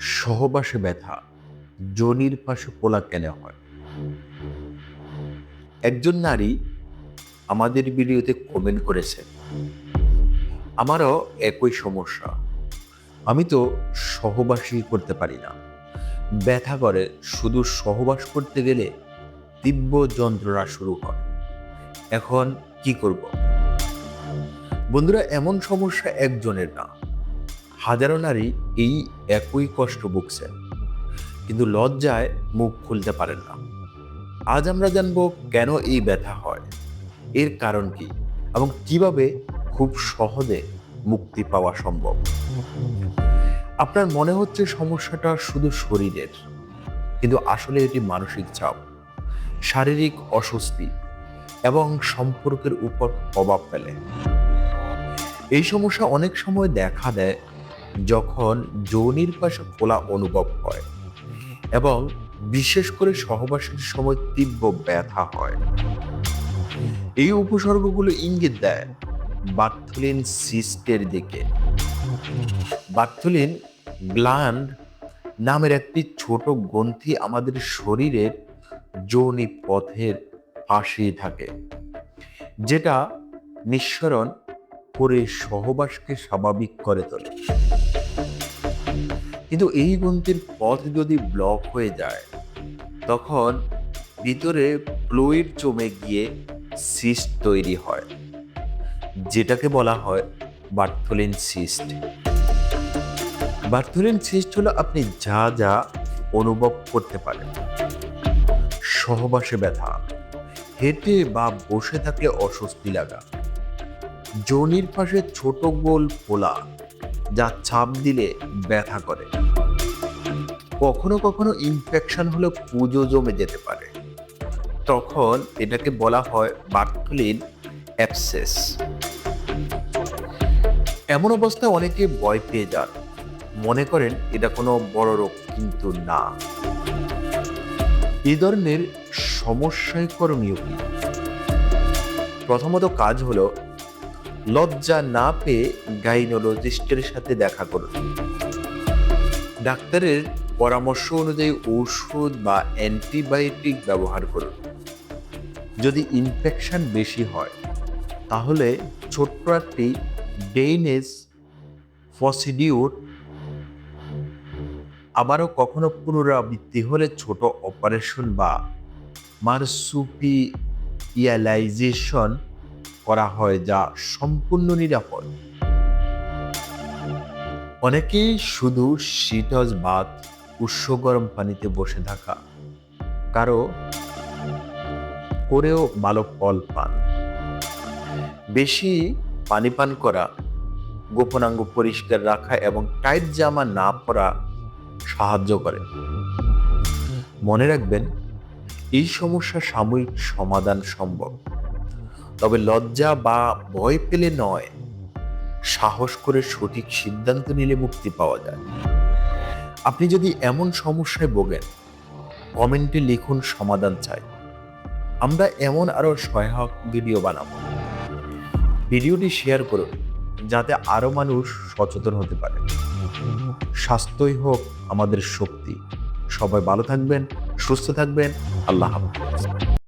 সহবাসে ব্যথা, জনির পাশে পোলা কেন হয়? একজন নারী আমাদের ভিডিওতে কমেন্ট করেছে, আমারও একই সমস্যা, আমি তো সহবাসই করতে পারি না। ব্যথা করে, শুধু সহবাস করতে গেলে তীব্র যন্ত্রণা শুরু হয়। এখন কি করব? বন্ধুরা, এমন সমস্যা একজনের না। হাজারো নারী এই একই কষ্ট ভুগছেন কিন্তু লজ্জায় মুখ খুলতে পারেন না। আজ আমরা জানব কেন এই ব্যথা হয়, এর কারণ কি, এবং কীভাবে খুব সহজে মুক্তি পাওয়া সম্ভব। আপনার মনে হচ্ছে সমস্যাটা শুধু শরীরের, কিন্তু আসলে এটি মানসিক চাপ, শারীরিক অস্বস্তি, এবং সম্পর্কের উপর প্রভাব ফেলে। এই সমস্যা অনেক সময় দেখা দেয় যখন যৌনির পাশে খোলা অনুভব হয় এবং বিশেষ করে সহবাসের সময় তীব্র ব্যথা হয়। এই উপসর্গগুলো ইঙ্গিত দেয় বার্থুলিন সিস্টের দিকে। বার্থুলিন গ্ল্যান্ড নামের একটি ছোট গ্রন্থি আমাদের শরীরের যৌনি পথের পাশে থাকে, যেটা নিঃসরণ করে সহবাসকে স্বাভাবিক করে তোলে। কিন্তু এই গ্রন্থির পথ যদি ব্লক হয়ে যায়, তখন ভিতরে ফ্লুইড জমে গিয়ে সিস্ট তৈরি হয়, যেটাকে বলা হয় বার্থলিন সিস্ট বার্থলিন সিস্ট হলো আপনি যা যা অনুভব করতে পারেন। সহবাসে ব্যথা, হেঁটে বা বসে থাকলে অস্বস্তি লাগা যৌনির পাশে ছোট গোল ফোলা যা চাপ দিলে ব্যথা করে। কখনো কখনো ইনফেকশন হলে পুজো জমে যেতে পারে। তখন এটাকে বলা হয় বার্থলিন অ্যাপসেস এমন অবস্থায় অনেকে ভয় পেয়ে যান। মনে করেন এটা কোনো বড় রোগ কিন্তু না। এই ধরনের সমস্যায় করণীয় প্রথমত কাজ হলো লজ্জা না পেয়ে গাইনোলজিস্টের সাথে দেখা করুন। ডাক্তারের পরামর্শ অনুযায়ী ঔষধ বা অ্যান্টিবায়োটিক ব্যবহার করুন। যদি ইনফেকশন বেশি হয়, তাহলে ছোট্ট একটি ডেইনেস ফসিডিউর আবারও কখনো পুনরাবৃত্তি হলে ছোট অপারেশন বা মারসুপিয়ালাইজেশন করা হয় যা সম্পূর্ণ নিরাপদ। অনেকেই শুধু শীতজ বাত উষ্ণ গরম পানিতে বসে থাকা। কারও করেও ভালো ফল পান। বেশি পানি পান করা, গোপনাঙ্গ পরিষ্কার রাখা এবং টাইট জামা না পরা সাহায্য করে। মনে রাখবেন, এই সমস্যা সাময়িক সমাধান সম্ভব। তবে লজ্জা বা ভয় পেলে নয়। সাহস করে সঠিক সিদ্ধান্ত নিলে মুক্তি পাওয়া যায়। আপনি যদি এমন সমস্যায় ভোগেন, কমেন্টে লিখুন সমাধান চাই। আমরা এমন আরও সহায়ক ভিডিও বানাবো। ভিডিওটি শেয়ার করুন, যাতে আরও মানুষ সচেতন হতে পারে। স্বাস্থ্যই হোক আমাদের শক্তি। সবাই ভালো থাকবেন, সুস্থ থাকবেন। আল্লাহ হাফিজ।